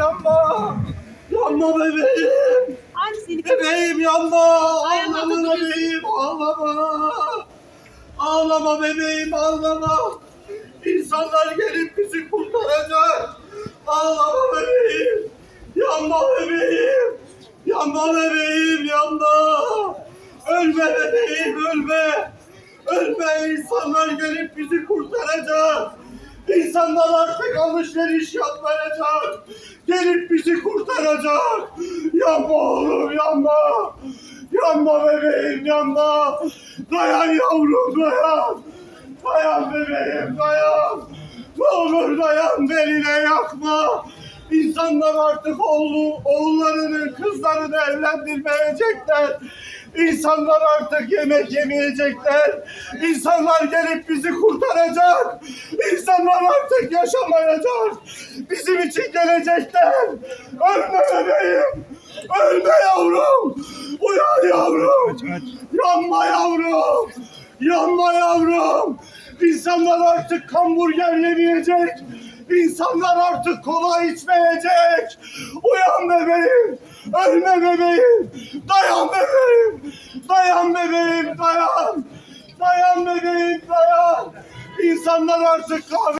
yanma. Yanma bebeğim. Hangisini? Bebeğim yanma. Ağlama bebeğim ağlama. Ağlama bebeğim ağlama. İnsanlar gelip bizi kurtaracak. Ağlama bebeğim. Yanma bebeğim. Yanma bebeğim yanma. Ölme bebeğim ölme. Ölme insanlar gelip bizi kurtaracak. İnsanlar artık alışveriş yapmayacak. Gelip bizi kurtaracak. Yanma oğlum yanma. Yanma bebeğim yanma. Dayan yavrum dayan. Dayan bebeğim dayan. Ne olur dayan beni de yakma. İnsanlar artık oğlu, oğullarını, kızlarını evlendirmeyecekler. İnsanlar artık yemek yemeyecekler. İnsanlar gelip bizi kurtaracak. İnsanlar artık yaşamayacak. Bizim için gelecekler. Ölme bebeğim. Ölme yavrum. Uyan yavrum. Yanma yavrum. Yanma yavrum. İnsanlar artık hamburger yemeyecek. İnsanlar artık kola içmeyecek. Uyan bebeğim. Ölme bebeğim. Bebeğim dayan. Dayan bebeğim dayan. İnsanlar artık kahve